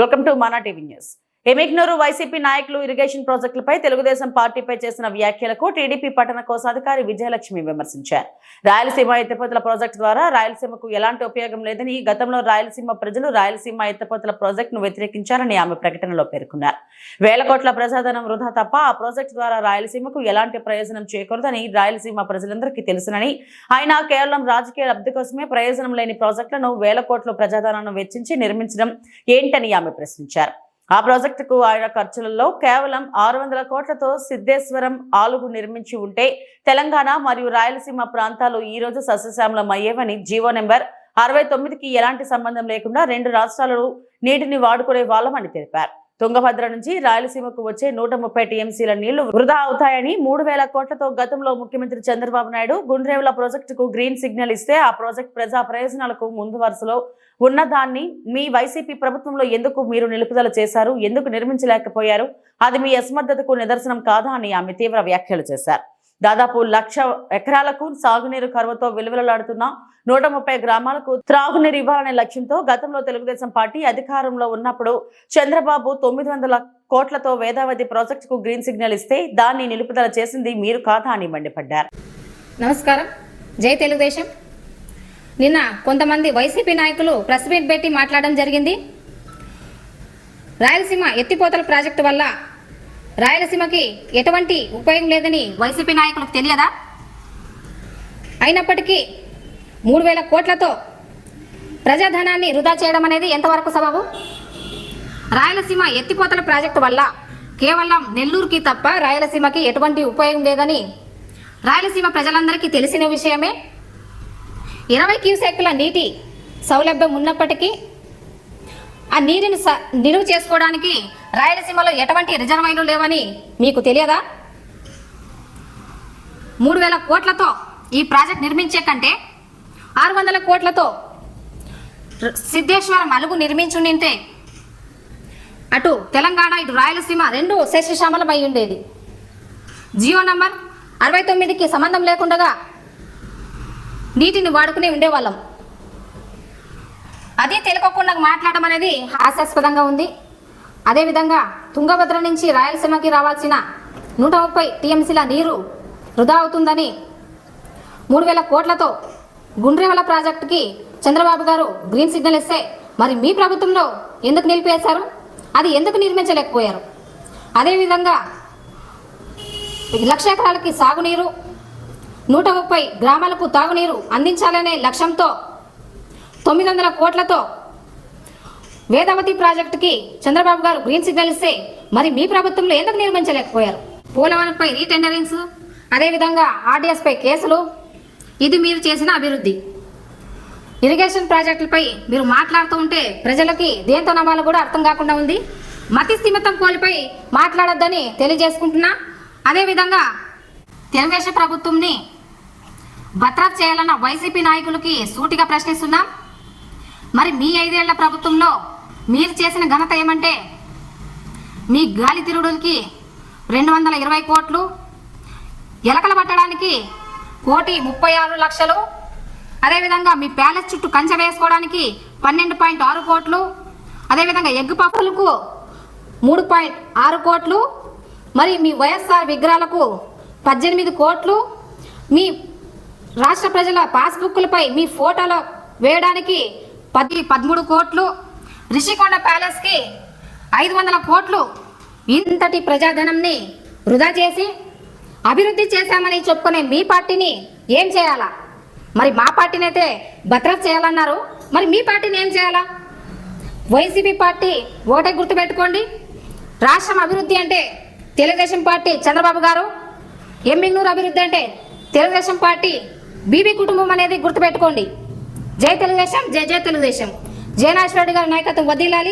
welcome to Mana TV news Yemmiganur YCP నాయకులు irrigation ప్రాజెక్టులపై తెలుగుదేశం పార్టీపై చేసిన వ్యాఖ్యలకు టీడీపీ పట్టణ కోశాధికారి విజయలక్ష్మి విమర్శించారు. రాయలసీమ ఎత్తిపోతల ప్రాజెక్టు ద్వారా రాయలసీమకు ఎలాంటి ఉపయోగం లేదని గతంలో రాయలసీమ ప్రజలు రాయలసీమ ఎత్తిపోతల ప్రాజెక్టును వ్యతిరేకించారని ఆమె ప్రకటనలో పేర్కొన్నారు. వేల కోట్ల ప్రజాధనం వృధా తప్ప ఆ ప్రాజెక్టు ద్వారా రాయలసీమకు ఎలాంటి ప్రయోజనం చేకూరదని రాయలసీమ ప్రజలందరికీ తెలుసునని ఆయన కేవలం రాజకీయ లబ్ధి కోసమే ప్రయోజనం లేని ప్రాజెక్టులను వేల కోట్ల ప్రజాధనాన్ని వెచ్చించి నిర్మించడం ఏంటని ఆమె ప్రశ్నించారు. ఆ ప్రాజెక్టుకు ఆయన ఖర్చులలో కేవలం ఆరు వందల కోట్లతో సిద్ధేశ్వరం ఆలుగు నిర్మించి ఉంటే తెలంగాణ మరియు రాయలసీమ ప్రాంతాలు ఈ రోజు సస్యశ్యామలం అయ్యేవని జీవో నెంబర్ అరవై తొమ్మిదికి ఎలాంటి సంబంధం లేకుండా రెండు రాష్ట్రాలలో నీటిని వాడుకునే వాళ్ళమని తెలిపారు. తుంగభద్ర నుంచి రాయలసీమకు వచ్చే నూట ముప్పై టీఎంసీల నీళ్ళు వృధా అవుతాయని మూడు వేల కోట్లతో గతంలో ముఖ్యమంత్రి చంద్రబాబు నాయుడు గుండ్రేవుల ప్రాజెక్టుకు గ్రీన్ సిగ్నల్ ఇస్తే ఆ ప్రాజెక్ట్ ప్రజా ప్రయోజనాలకు ముందు వరుసలో ఉన్నదాన్ని మీ వైసీపీ ప్రభుత్వంలో ఎందుకు మీరు నిలుపుదల చేశారు? ఎందుకు నిర్మించలేకపోయారు? అది మీ అసమర్థతకు నిదర్శనం కాదా? అని ఆమె తీవ్ర వ్యాఖ్యలు చేశారు. దాదాపు లక్ష ఎకరాలకు సాగునీరు కరువుతో విలువలాడుతున్న నూట ముప్పై గ్రామాలకు త్రాగునీరు ఇవ్వాలనే లక్ష్యంతో గతంలో తెలుగుదేశం పార్టీ అధికారంలో ఉన్నప్పుడు చంద్రబాబు తొమ్మిది వందల కోట్లతో వేదావతి ప్రాజెక్టుకు గ్రీన్ సిగ్నల్ ఇస్తే దాన్ని నిలుపుదల చేసింది మీరు కాదా అని మండిపడ్డారు. నమస్కారం. జై తెలుగుదేశం. నిన్న కొంతమంది వైసీపీ నాయకులు ప్రెస్ మీట్ పెట్టి మాట్లాడడం జరిగింది. రాయలసీమ ఎత్తిపోతల ప్రాజెక్టు వల్ల రాయలసీమకి ఎటువంటి ఉపయోగం లేదని వైసీపీ నాయకులకు తెలియదా? అయినప్పటికీ మూడు వేల కోట్లతో ప్రజాధనాన్ని వృధా చేయడం అనేది ఎంతవరకు సబబు? రాయలసీమ ఎత్తిపోతల ప్రాజెక్టు వల్ల కేవలం నెల్లూరుకి తప్ప రాయలసీమకి ఎటువంటి ఉపయోగం లేదని రాయలసీమ ప్రజలందరికీ తెలిసిన విషయమే? ఇరవై క్యూసెక్ల నీటి సౌలభ్యం ఉన్నప్పటికీ ఆ నీటిని స- నిలువ చేసుకోవడానికి రాయలసీమలో ఎటువంటి రిజర్వాయర్లు లేవని మీకు తెలియదా? మూడు వేల కోట్లతో ఈ ప్రాజెక్ట్ నిర్మించే కంటే ఆరు వందల కోట్లతో సిద్ధేశ్వరం అలుగు నిర్మించుండింటే అటు తెలంగాణ ఇటు రాయలసీమ రెండు శేషశామలమై అయి ఉండేది జియో నంబర్ అరవై తొమ్మిదికి సంబంధం లేకుండా నీటిని వాడుకునే ఉండేవాళ్ళం. అది తెలియకుండా మాట్లాడడం అనేది హాస్యాస్పదంగా ఉంది. అదేవిధంగా తుంగభద్ర నుంచి రాయలసీమకి రావాల్సిన నూట ముప్పై టీఎంసీల నీరు వృధా అవుతుందని మూడు వేల కోట్లతో గుండ్రేవల ప్రాజెక్టుకి చంద్రబాబు గారు గ్రీన్ సిగ్నల్ ఇస్తే మరి మీ ప్రభుత్వంలో ఎందుకు నిలిపేశారు? అది ఎందుకు నిర్మించలేకపోయారు? అదేవిధంగా లక్ష ఎకరాలకి సాగునీరు నూట ముప్పై గ్రామాలకు తాగునీరు అందించాలనే లక్ష్యంతో తొమ్మిది వందల కోట్లతో వేదావతి ప్రాజెక్టుకి చంద్రబాబు గారు గ్రీన్ సిగ్నల్ ఇస్తే మరి మీ ప్రభుత్వంలో ఎందుకు నిర్మించలేకపోయారు? పోలవరంపై రీటెండరింగ్స్ అదేవిధంగా ఆర్డీఎస్పై కేసులు ఇది మీరు చేసిన అభివృద్ధి. ఇరిగేషన్ ప్రాజెక్టులపై మీరు మాట్లాడుతూ ఉంటే ప్రజలకి దేంతో నమ్మాలో కూడా అర్థం కాకుండా ఉంది. మతి స్థిమితం కోల్పై మాట్లాడొద్దని తెలియజేసుకుంటున్నా. అదేవిధంగా తెలుగుదేశం ప్రభుత్వంని భద్రత చేయాలన్న వైసీపీ నాయకులకి సూటిగా ప్రశ్నిస్తున్నాం. మరి మీ ఐదేళ్ళ ప్రభుత్వంలో మీరు చేసిన ఘనత ఏమంటే మీ గాలి తిరుగుడులకి రెండు వందల ఇరవై కోట్లు ఎలకలు పట్టడానికి కోటి ముప్పై ఆరు లక్షలు అదేవిధంగా మీ ప్యాలెస్ చుట్టూ కంచె వేసుకోవడానికి పన్నెండు పాయింట్ ఆరు కోట్లు అదేవిధంగా ఎగ్గు పప్పులకు మూడు పాయింట్ ఆరు కోట్లు మరి మీ వైఎస్ఆర్ విగ్రహాలకు పద్దెనిమిది కోట్లు మీ రాష్ట్ర ప్రజల పాస్బుక్లపై మీ ఫోటోలు వేయడానికి పది పదమూడు కోట్లు. రిషికొండ ప్యాలెస్కి ఐదు వందల కోట్లు. ఇంతటి ప్రజాధనంని వృధా చేసి అభివృద్ధి చేశామని చెప్పుకునే మీ పార్టీని ఏం చేయాలా? మరి మా పార్టీని అయితే భద్రత చేయాలన్నారు. మరి మీ పార్టీని ఏం చేయాలా? వైసీపీ పార్టీ ఓటే గుర్తుపెట్టుకోండి. రాష్ట్రం అభివృద్ధి అంటే తెలుగుదేశం పార్టీ చంద్రబాబు గారు. ఎమ్మిగ్నూరు అభివృద్ధి అంటే తెలుగుదేశం పార్టీ బీబీ కుటుంబం అనేది గుర్తుపెట్టుకోండి. జై తెలుగుదేశం జై జై తెలుగుదేశం. జయనాశ్వరరెడ్డి గారి నాయకత్వం వదిలాలి.